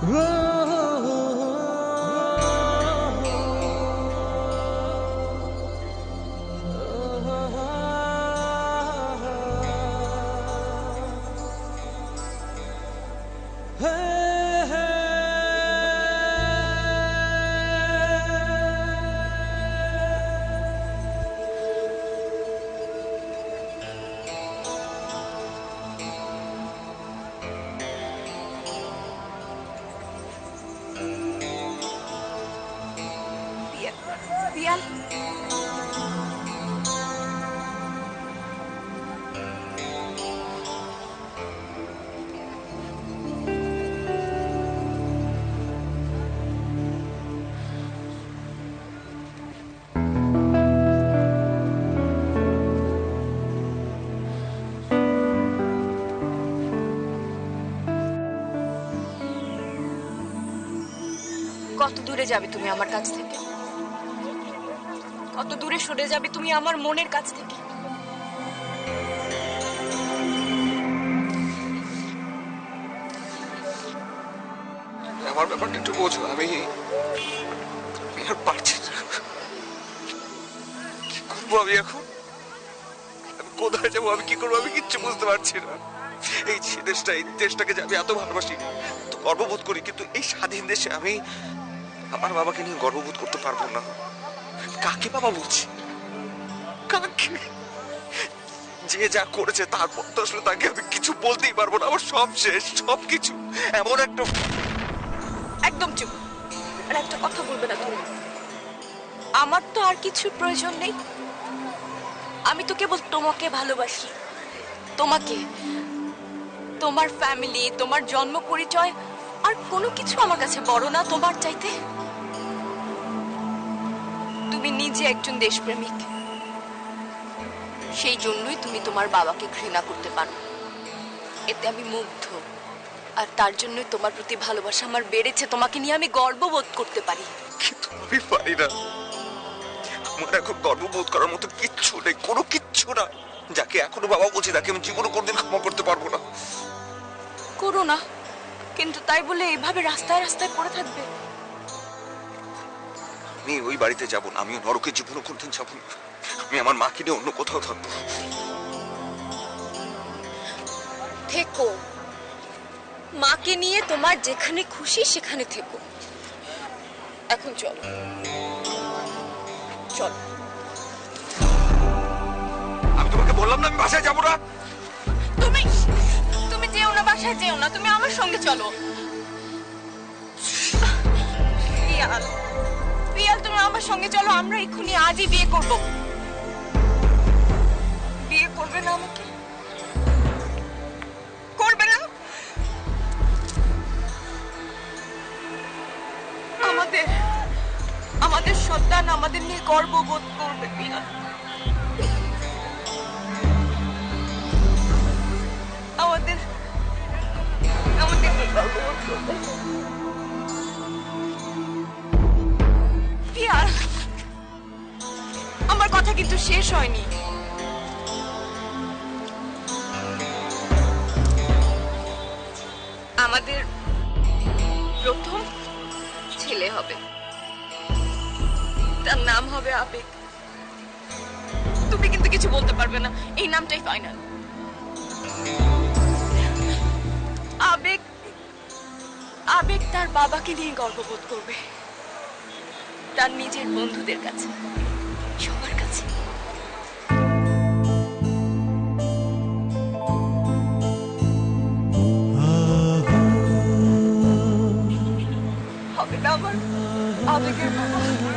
Whoa! কত দূরে যাবে তুমি আমার কাছ থেকে? কত দূরে সরে যাবে তুমি আমার মনের কাছ থেকে? আমার ব্যাপারটা একটু বোঝো, আমি আর পারছি না। কি করব আমি এখন? আমি কোথায় যাব, আমি কি করব, আমি কিচ্ছু বুঝতে পারছি না। এই দেশটা, এই দেশটাকে যে আমি এত ভালোবাসি গর্ববোধ করি, কিন্তু এই স্বাধীন দেশে আমি আমার বাবাকে নিয়ে গর্ববোধ করতে পারব না। কাকে বাবা বলছি? কাকে? যে যা করেছে তারপর তো আসলে তাকে আমি কিছু বলতেই পারব না। আমার সব শেষ, সব কিছু। এমন একটা একদম চুপ। আর একটা কথা বলবে না তুমি। আমার তো আর কিছুর প্রয়োজন নেই। আমি তো কেবল তোমাকে ভালোবাসি। তোমাকে, তোমার ফ্যামিলি তোমার জন্ম পরিচয় আর কোনো কিছু আমার কাছে বড় না তোমার চাইতে। তুমি নিজে একজন দেশপ্রেমিক। সেই জন্যই তুমি তোমার বাবাকে ঘৃণা করতে পারো। এতে আমি মুগ্ধ। আর তার জন্যই তোমার প্রতি ভালোবাসা আমার বেড়েছে। তোমাকে নিয়ে আমি গর্ববোধ করতে পারি। কিন্তু আমি পারি না। আমার এখন গর্ববোধ করার মতো কিচ্ছু নেই কোনো কিচ্ছু না। যাকে এখনও বাবা বলছি তাকে আমি জীবনে কোনদিন ক্ষমা করতে পারব না। করো না। কিন্তু তাই বলে এইভাবে রাস্তায় রাস্তায় পড়ে থাকবে। আমি ওই বাড়িতে যাব না আমিও নরকের জীবনে কোনদিন যাব না। আমি আমার মাকে নিয়ে অন্য কোথাও থাকব থেকো। মাকে নিয়ে তোমার যেখানে খুশি সেখানে থেকো। এখন চলো। চলো। আমি তোমাকে বললাম না আমি বাসায় যাব না। বাসায় যেও না, তুমি আমার সঙ্গে চলো। পিয়াল পিয়াল, তুমি আমার সঙ্গে চলো, আমরা এক্ষুনি আজই বিয়ে করব। বিয়ে করবে না আমাকে? করবে না? আমাদের আমাদের সন্তান আমাদের নিয়ে গর্ববোধ করবে, পিয়াল। গর্ববোধ আমার কথা কিন্তু শেষ হয়নি। আমাদের প্রথম ছেলে হবে। তার নাম হবে আবেগ। তুমি কিন্তু কিছু বলতে পারবে না। এই নামটাই ফাইনাল আবেগ আবেগ তার বাবাকে নিয়ে গর্ববোধ করবে। তার নিজের বন্ধুদের কাছে, সবার কাছে। হবে না আমার আবেগের বাবা।